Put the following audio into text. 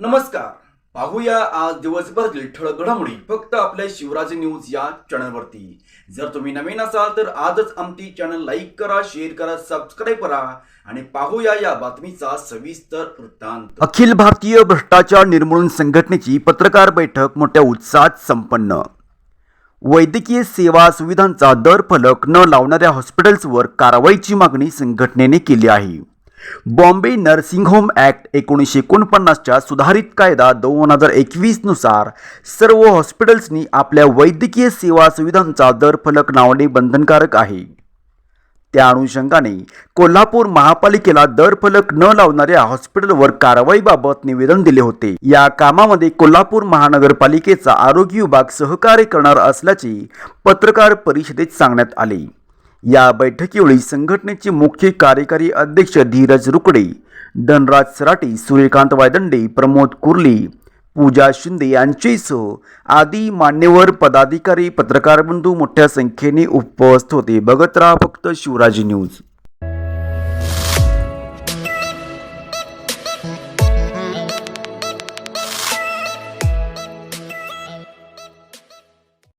नमस्कार. पाहूया आज दिवसभरातील ठळक घडामोडी. फक्त आपल्या शिवराज न्यूज या चॅनलवरती. जर तुम्ही नवीन असाल तर आजच आमची चॅनल लाईक करा शेअर करा सबस्क्राईब करा आणि पाहूया या बातमीचा सविस्तर वृत्तांत. अखिल भारतीय भ्रष्टाचार निर्मूलन संघटनेची पत्रकार बैठक मोठ्या उत्साहात संपन्न. वैद्यकीय सेवा सुविधांचा दर फलक न लावणाऱ्या हॉस्पिटल्सवर कारवाईची मागणी संघटनेने केली आहे. बॉम्बे नर्सिंग होम ॲक्ट एकोणीसशे एकोणपन्नासच्या सुधारित कायदा दोन हजार एकवीसनुसार सर्व हॉस्पिटल्सनी आपल्या वैद्यकीय सेवा सुविधांचा दर फलक लावणे बंधनकारक आहे. त्या अनुषंगाने कोल्हापूर महापालिकेला दर फलक न लावणाऱ्या हॉस्पिटलवर कारवाईबाबत निवेदन दिले होते. या कामामध्ये कोल्हापूर महानगरपालिकेचा आरोग्य विभाग सहकार्य करणार असल्याचे पत्रकार परिषदेत सांगण्यात आले. या बैठकीवेळी संघटनेचे मुख्य कार्यकारी अध्यक्ष धीरज रुकडे धनराज सराटी सूर्यकांत वायदंडे प्रमोद कुर्ली पूजा शिंदे यांचेसह आदी मान्यवर पदाधिकारी पत्रकार बंधू मोठ्या संख्येने उपस्थित होते. बघत राहा फक्त शिवराजी न्यूज.